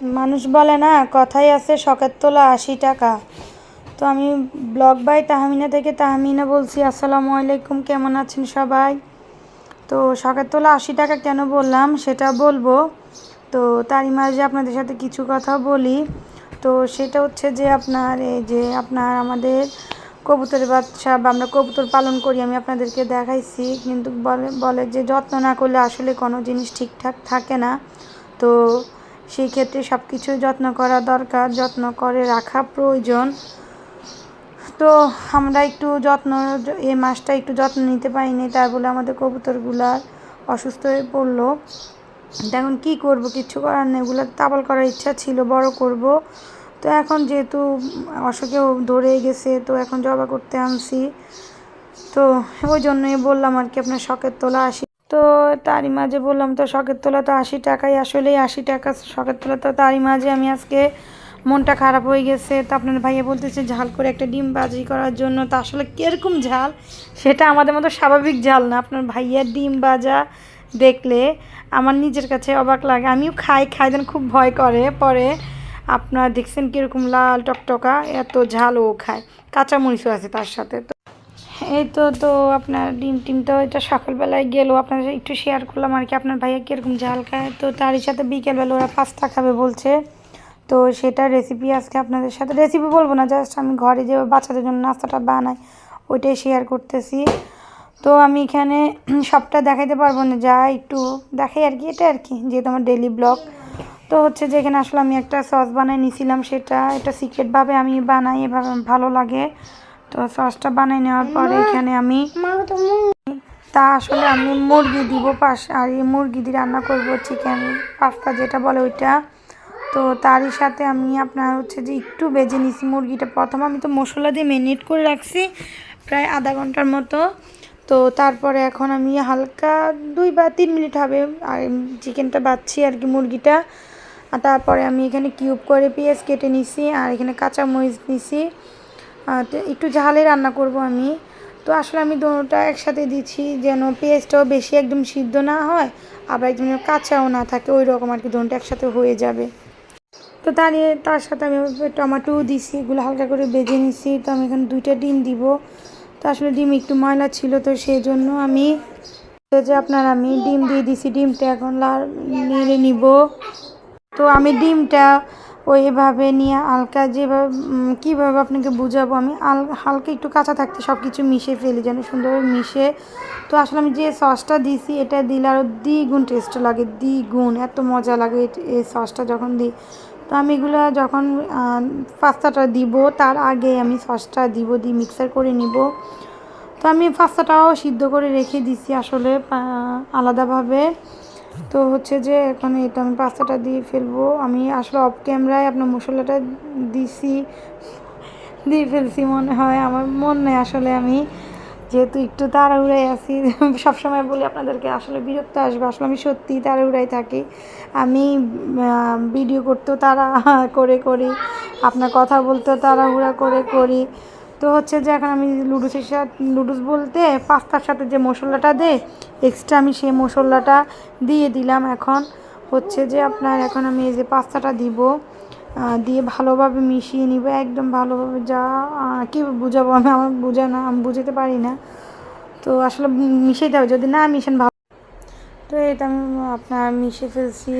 মানুষ বলে না, কথাই আছে, শখের তোলা আশি টাকা। তো আমি ব্লগ বাই তাহমিনা থেকে তাহমিনা বলছি, আসসালামু আলাইকুম, কেমন আছেন সবাই? তো শখের তোলা আশি টাকা কেন বললাম, সেটা বলব। তো তারই মাঝে আপনাদের সাথে কিছু কথা বলি। তো সেটা হচ্ছে যে আপনার, এই যে আপনার আমাদের কবুতরের বাচ্চা বা আমরা কবুতর পালন করি, আমি আপনাদেরকে দেখাইছি, কিন্তু বলে বলে যে যত্ন না করলে আসলে কোনো জিনিস ঠিকঠাক থাকে না। তো সেই ক্ষেত্রে সব কিছু যত্ন করা দরকার, যত্ন করে রাখা প্রয়োজন। তো আমরা একটু যত্ন এই মাসটা একটু যত্ন নিতে পারিনি, তাই বলে আমাদের কবুতরগুলার অসুস্থ হয়ে পড়ল। এখন কি করব, কিছু করার নেই, এগুলো তাবল করার ইচ্ছা ছিল, বড় করব। তো এখন যেহেতু অসুখেও ধরে গেছে, তো এখন জবা করতে আনছি। তো ওই জন্যই বললাম আর কি, আপনার শখের তোলা আশি তো তারই মাঝে বললাম, তো শখের তোলা তো আশি টাকাই, আসলেই আশি টাকা। শখের তোলা তো তারই মাঝে। আমি আজকে মনটা খারাপ হয়ে গেছে। তো আপনার ভাইয়া বলতেছে, ঝাল করে একটা ডিম বাজি করার জন্য। তা আসলে কীরকম ঝাল? সেটা আমাদের মতো স্বাভাবিক ঝাল না। আপনার ভাইয়ার ডিম বাজা দেখলে আমার নিজের কাছে অবাক লাগে। আমিও খাই খাই যেন খুব ভয় করে। পরে আপনার দেখছেন কীরকম লাল টকটকা, এত ঝালও খায়। কাঁচামরিচও আছে তার সাথে। তো এই তো তো আপনার ডিম টিম তো এটা সকালবেলায় গেলো। আপনাদের সাথে একটু শেয়ার করলাম আর কি, আপনার ভাইয়া কীরকম ঝাল খায়। তো তারই সাথে বিকেলবেলা ওরা পাস্তা খাবে বলছে। তো সেটা রেসিপি আজকে আপনাদের সাথে রেসিপি বলব না জাস্ট আমি ঘরে যে বাচ্চাদের জন্য নাস্তাটা বানাই, ওইটাই শেয়ার করতেছি। তো আমি এখানে সবটা দেখাইতে পারব না, যা একটু দেখাই আর কি, এটা আর কি, যেহেতু আমার ডেলি ব্লগ তো হচ্ছে যে এখানে আসলে আমি একটা সস বানাই নিয়েছিলাম সেটা এটা সিক্রেটভাবে আমি বানাই, এভাবে ভালো লাগে। তো সসটা বানিয়ে নেওয়ার পরে এখানে আমি তা আসলে আমি মুরগি দিব পাশ আর এই মুরগি দিয়ে রান্না করব চিকেন পাস্তা যেটা বলে ওইটা। তো তারই সাথে আমি আপনার হচ্ছে যে একটু বেজে নিছি মুরগিটা। প্রথম আমি তো মশলা দিয়ে ম্যারিনেট করে রাখছি প্রায় আধা ঘণ্টার মতো। তো তারপরে এখন আমি হালকা দুই বা তিন মিনিট হবে আর চিকেনটা বাচ্ছি আর কি মুরগিটা। আর তারপরে আমি এখানে কিউব করে পেঁয়াজ কেটে নিছি আর এখানে কাঁচা মরিচ নিছি। একটু ঝালে রান্না করব আমি। তো আসলে আমি দুটোটা একসাথে দিচ্ছি, যেন পেঁয়াজটাও বেশি একদম সিদ্ধ না হয়, আবার একদম কাঁচাও না থাকে, ওই রকম আর কি দুটোটা একসাথে হয়ে যাবে। তো দাঁড়িয়ে তার সাথে আমি টমেটোও দিছি, এগুলো হালকা করে বেজে নিছি, তো আমি এখানে দুইটা ডিম দিব। তো আসলে ডিম একটু ময়লা ছিল, তো সেই জন্য আমি, তো যে আপনার আমি ডিম দিয়ে দিছি, ডিমটা এখন লাল নেড়ে নিব। তো আমি ডিমটা ওইভাবে নিয়ে হালকা যেভাবে কীভাবে আপনাকে বুঝাবো আমি? হালকা একটু কাঁচা থাকতে সব কিছু মিশে ফেলি যেন সুন্দরভাবে মিশে। তো আসলে আমি যে সসটা দিছি, এটা দিলে আরও দ্বিগুণ টেস্ট লাগে, দ্বিগুণ, এত মজা লাগে এই সসটা যখন দিই। তো আমি এগুলো যখন পাস্তাটা দিব, তার আগে আমি সসটা দিব, দিয়ে মিক্সার করে নিব। তো আমি পাস্তাটাও সিদ্ধ করে রেখে দিছি আসলে আলাদাভাবে। তো হচ্ছে যে এখন এটা আমি পাস্তাটা দিয়ে ফেলব। আমি আসলে অফ ক্যামেরায় আপনার মশলাটা দিছি, দিয়ে ফেলছি মনে হয়। আমার মন নেই আসলে আমি। যেহেতু একটু তাড়াহুড়াই আছি, সবসময় বলি আপনাদেরকে, আসলে বিরক্ত আসবে। আসলে আমি সত্যিই তাড়াহুড়াই থাকি। আমি ভিডিও করতেও তাড়া করে করি, আপনার কথা বলতেও তাড়াহুড়া করে করি। তো হচ্ছে যে এখন আমি লুডুসের সাথে, লুডুস বলতে পাস্তার সাথে যে মশলাটা দেয় এক্সট্রা আমি সেই মশলাটা দিয়ে দিলাম এখন। হচ্ছে যে আপনার এখন আমি এই যে পাস্তাটা দিব দিয়ে ভালোভাবে মিশিয়ে নিব, একদম ভালোভাবে যা কী বুঝাবো আমি, আমার বোঝা না, আমি বুঝতে পারি না। তো আসলে মিশাইতে হবে যদি না মিশেন ভালো। তো এটা আমি আপনার মিশে ফেলছি।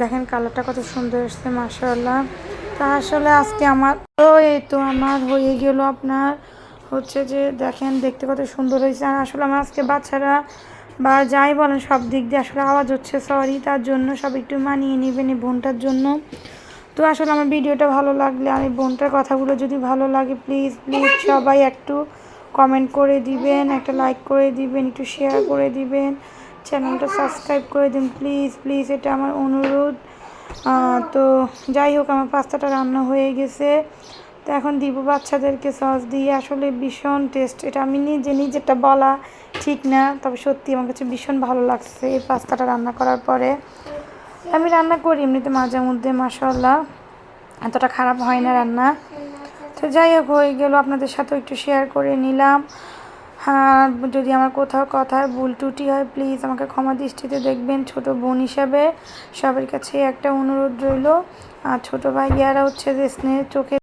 দেখেন কালারটা কত সুন্দর এসছে মাসাল্লাহ তা আসলে আজকে আমার তো এই তো আমার হয়ে গেল আপনার। হচ্ছে যে দেখেন, দেখতে কত সুন্দর হয়েছে। আর আসলে আমার আজকে বাচ্চারা বা যাই বলেন, সব দিক দিয়ে আসলে আওয়াজ হচ্ছে সরি তার জন্য সব একটু মানিয়ে নেবেন এই বোনটার জন্য। তো আসলে আমার ভিডিওটা ভালো লাগলে, আর এই বোনটার কথাগুলো যদি ভালো লাগে প্লিজ প্লিজ সবাই একটু কমেন্ট করে দিবেন, একটা লাইক করে দিবেন, একটু শেয়ার করে দিবেন। চ্যানেলটা সাবস্ক্রাইব করে দিন প্লিজ প্লিজ এটা আমার অনুরোধ। তো যাই হোক, আমার পাস্তাটা রান্না হয়ে গেছে। তো এখন দিব বাচ্চাদেরকে সস দিয়ে। আসলে ভীষণ টেস্ট এটা আমি নিজে, নিজেরটা বলা ঠিক না, তবে সত্যি আমার কাছে ভীষণ ভালো লাগছে এই পাস্তাটা রান্না করার পরে। আমি রান্না করি এমনিতে মাঝে মধ্যে মাসাল্লাহ এতটা খারাপ হয় না রান্না। তো যাই হোক, হয়ে গেল। আপনাদের সাথেও একটু শেয়ার করে নিলাম। যদি আমার কোথাও কথায় ভুল টুটি হয় প্লিজ আমাকে ক্ষমা দৃষ্টিতে দেখবেন। ছোট বোন হিসাবে সবার কাছে একটা অনুরোধ রইল। আর ছোটো ভাইয়ারা হচ্ছে যে স্নেহের চোখে